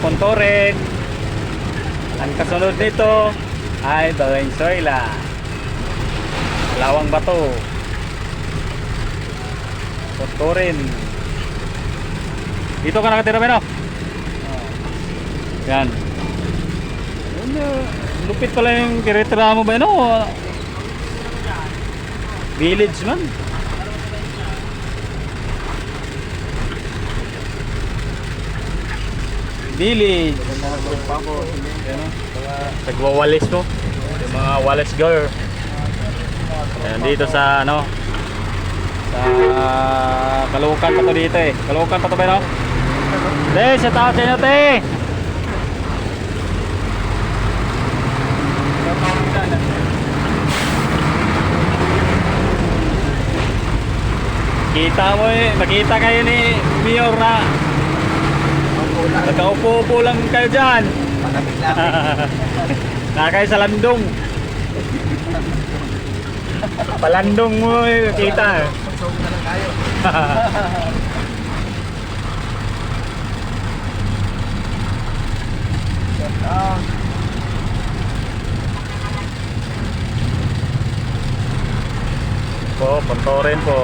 Pontoren. Ang kasunod nito ay Valenzuela. Lawang Bato. Pontoren. Dito ka nakatira, Beno? Yan. Ano, lupit pala yung kiretira mo, Beno. Village man. Village. Yan o. Nagwawalis mo. Yung mga walis girl. Ayan, dito sa ano. Sa Kalukan pa to dito eh. Kalukan pa to ba no? Te, sa taas inyo te. Kita mo eh, nakita kayo ni Mayor na Nagkaupo-upo lang kayo dyan. Nakakay sa landong. Palandong mo eh, kita eh. po, Pontoren po.